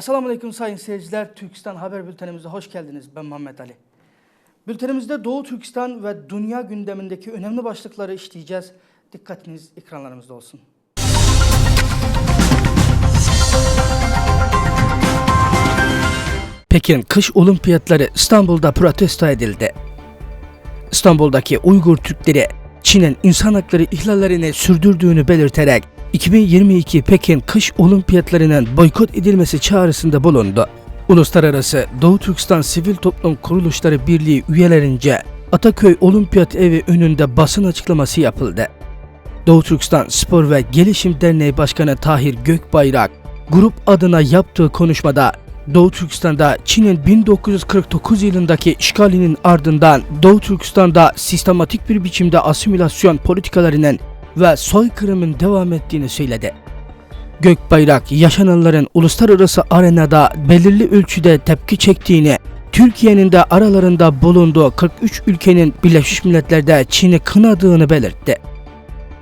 Esselamu Aleyküm sayın seyirciler. Türkistan Haber Bültenimize hoş geldiniz. Ben Muhammed Ali. Bültenimizde Doğu Türkistan ve dünya gündemindeki önemli başlıkları işleyeceğiz. Dikkatiniz ekranlarımızda olsun. Pekin kış olimpiyatları İstanbul'da protesto edildi. İstanbul'daki Uygur Türkleri Çin'in insan hakları ihlallerini sürdürdüğünü belirterek 2022 Pekin kış olimpiyatlarının boykot edilmesi çağrısında bulundu. Uluslararası Doğu Türkistan Sivil Toplum Kuruluşları Birliği üyelerince Ataköy Olimpiyat Evi önünde basın açıklaması yapıldı. Doğu Türkistan Spor ve Gelişim Derneği Başkanı Tahir Gökbayrak, grup adına yaptığı konuşmada Doğu Türkistan'da Çin'in 1949 yılındaki işgalinin ardından Doğu Türkistan'da sistematik bir biçimde asimilasyon politikalarının ve soykırımın devam ettiğini söyledi. Gökbayrak yaşananların uluslararası arenada belirli ölçüde tepki çektiğini, Türkiye'nin de aralarında bulunduğu 43 ülkenin Birleşmiş Milletler'de Çin'i kınadığını belirtti.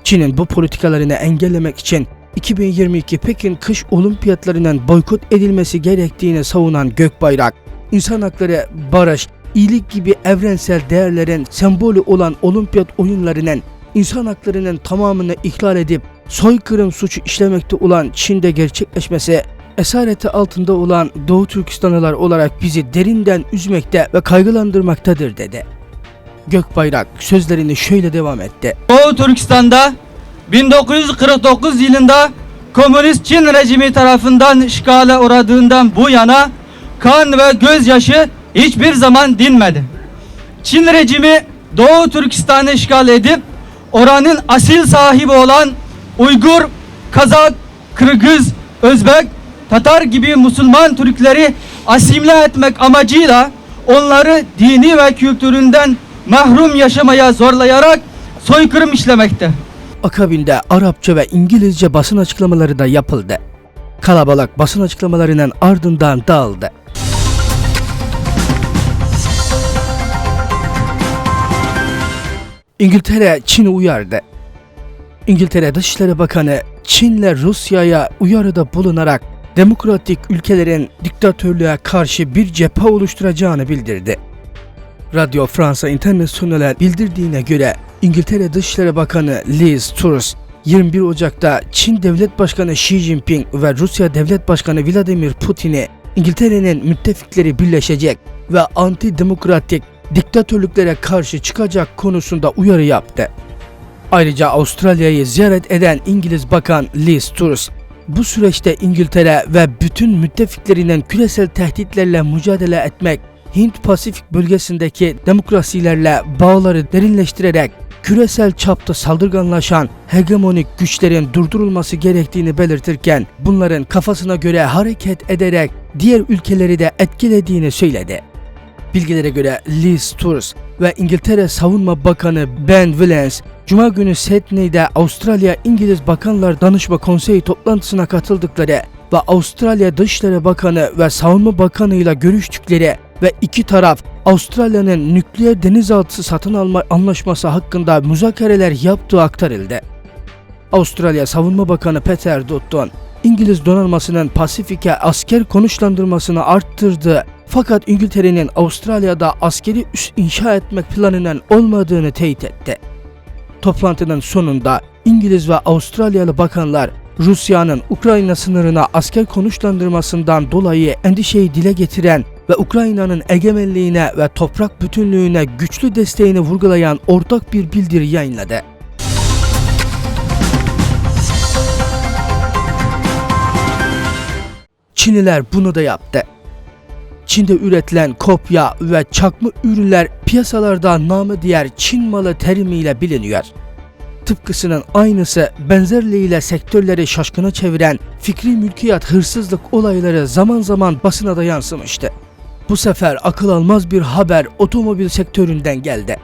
Çin'in bu politikalarını engellemek için 2022 Pekin kış olimpiyatlarının boykot edilmesi gerektiğini savunan Gökbayrak, insan hakları, barış, iyilik gibi evrensel değerlerin sembolü olan olimpiyat oyunlarının insan haklarının tamamını ihlal edip soykırım suçu işlemekte olan Çin'de gerçekleşmesi esareti altında olan Doğu Türkistanlılar olarak bizi derinden üzmekte ve kaygılandırmaktadır dedi. Gökbayrak sözlerini şöyle devam etti. Doğu Türkistan'da 1949 yılında Komünist Çin rejimi tarafından işgale uğradığından bu yana kan ve gözyaşı hiçbir zaman dinmedi. Çin rejimi Doğu Türkistan'ı işgal edip oranın asil sahibi olan Uygur, Kazak, Kırgız, Özbek, Tatar gibi Müslüman Türkleri asimile etmek amacıyla onları dini ve kültüründen mahrum yaşamaya zorlayarak soykırım işlemekte. Akabinde Arapça ve İngilizce basın açıklamaları da yapıldı. Kalabalık basın açıklamalarının ardından dağıldı. İngiltere Çin'i uyardı. İngiltere Dışişleri Bakanı Çin'le Rusya'ya uyarıda bulunarak demokratik ülkelerin diktatörlüğe karşı bir cephe oluşturacağını bildirdi. Radyo Fransa International'e bildirdiğine göre İngiltere Dışişleri Bakanı Liz Truss 21 Ocak'ta Çin Devlet Başkanı Xi Jinping ve Rusya Devlet Başkanı Vladimir Putin'i İngiltere'nin müttefikleri birleşecek ve anti-demokratik diktatörlüklere karşı çıkacak konusunda uyarı yaptı. Ayrıca Avustralya'yı ziyaret eden İngiliz Bakan Liz Truss, bu süreçte İngiltere ve bütün müttefiklerinin küresel tehditlerle mücadele etmek, Hint-Pasifik bölgesindeki demokrasilerle bağları derinleştirerek küresel çapta saldırganlaşan hegemonik güçlerin durdurulması gerektiğini belirtirken bunların kafasına göre hareket ederek diğer ülkeleri de etkilediğini söyledi. Bilgilere göre Liz Truss ve İngiltere Savunma Bakanı Ben Williams, Cuma günü Sydney'de Avustralya İngiliz Bakanlar Danışma Konseyi toplantısına katıldıkları ve Avustralya Dışişleri Bakanı ve Savunma Bakanı ile görüştükleri ve iki taraf Avustralya'nın nükleer denizaltı satın alma anlaşması hakkında müzakereler yaptığı aktarıldı. Avustralya Savunma Bakanı Peter Dutton, İngiliz donanmasının Pasifik'e asker konuşlandırmasını arttırdı fakat İngiltere'nin Avustralya'da askeri üs inşa etmek planının olmadığını teyit etti. Toplantının sonunda İngiliz ve Avustralyalı bakanlar Rusya'nın Ukrayna sınırına asker konuşlandırmasından dolayı endişeyi dile getiren ve Ukrayna'nın egemenliğine ve toprak bütünlüğüne güçlü desteğini vurgulayan ortak bir bildiri yayınladı. Çinliler bunu da yaptı. Çin'de üretilen kopya ve çakma ürünler piyasalarda namı diğer Çin malı terimiyle biliniyor. Tıpkısının aynısı benzerliğiyle sektörleri şaşkına çeviren fikri mülkiyat hırsızlık olayları zaman zaman basına da yansımıştı. Bu sefer akıl almaz bir haber otomobil sektöründen geldi.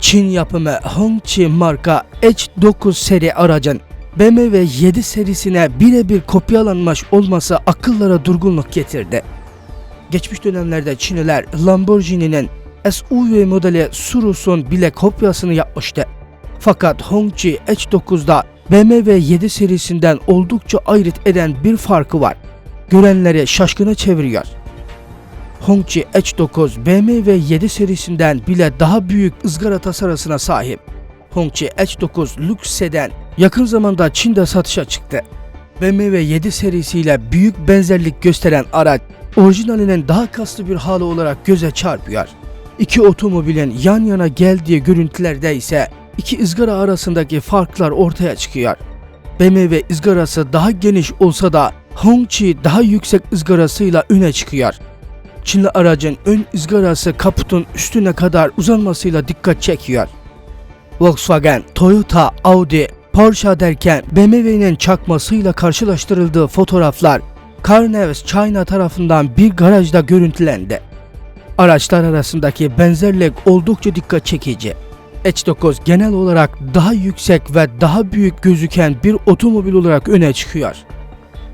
Çin yapımı Hongqi marka H9 seri aracın BMW 7 serisine birebir kopyalanmış olması akıllara durgunluk getirdi. Geçmiş dönemlerde Çinliler Lamborghini'nin SUV modeli Surus'un bile kopyasını yapmıştı. Fakat Hongqi H9'da BMW 7 serisinden oldukça ayrıt eden bir farkı var. görenleri şaşkına çeviriyor. Hongqi H9 BMW 7 serisinden bile daha büyük ızgara tasarısına sahip. Hongqi H9 lüks sedan yakın zamanda Çin'de satışa çıktı. BMW 7 serisiyle büyük benzerlik gösteren araç orijinalinin daha kaslı bir hali olarak göze çarpıyor. İki otomobilin yan yana geldiği görüntülerde ise iki ızgara arasındaki farklar ortaya çıkıyor. BMW ızgarası daha geniş olsa da Hongqi daha yüksek ızgarasıyla öne çıkıyor. Çinli aracın ön ızgarası kaputun üstüne kadar uzanmasıyla dikkat çekiyor. Volkswagen, Toyota, Audi, Porsche derken BMW'nin çakmasıyla karşılaştırıldığı fotoğraflar Carneves China tarafından bir garajda görüntülendi. Araçlar arasındaki benzerlik oldukça dikkat çekici. H9 genel olarak daha yüksek ve daha büyük gözüken bir otomobil olarak öne çıkıyor.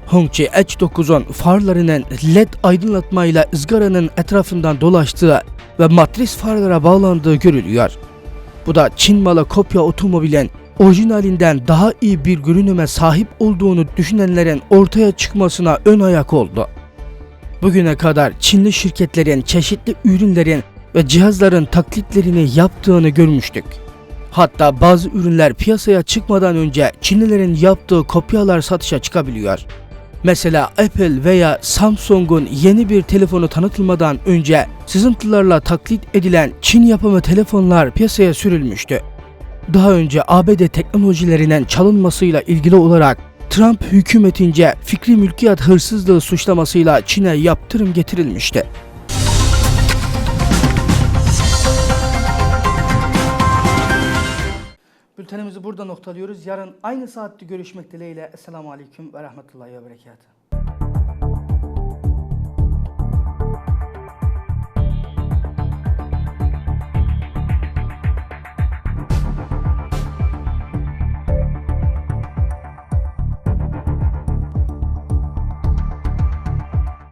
Hongqi H9'un farlarının led aydınlatmayla ızgaranın etrafından dolaştığı ve matris farlara bağlandığı görülüyor. Bu da Çin malı kopya otomobilin orijinalinden daha iyi bir görünüme sahip olduğunu düşünenlerin ortaya çıkmasına ön ayak oldu. Bugüne kadar Çinli şirketlerin çeşitli ürünlerin ve cihazların taklitlerini yaptığını görmüştük. Hatta bazı ürünler piyasaya çıkmadan önce Çinlilerin yaptığı kopyalar satışa çıkabiliyor. Mesela Apple veya Samsung'un yeni bir telefonu tanıtılmadan önce sızıntılarla taklit edilen Çin yapımı telefonlar piyasaya sürülmüştü. Daha önce ABD teknolojilerinin çalınmasıyla ilgili olarak Trump hükümetince fikri mülkiyat hırsızlığı suçlamasıyla Çin'e yaptırım getirilmişti. Bültenimizi burada noktalıyoruz. Yarın aynı saatte görüşmek dileğiyle. Esselamu Aleyküm ve Rahmetullahi ve Berekatuhu.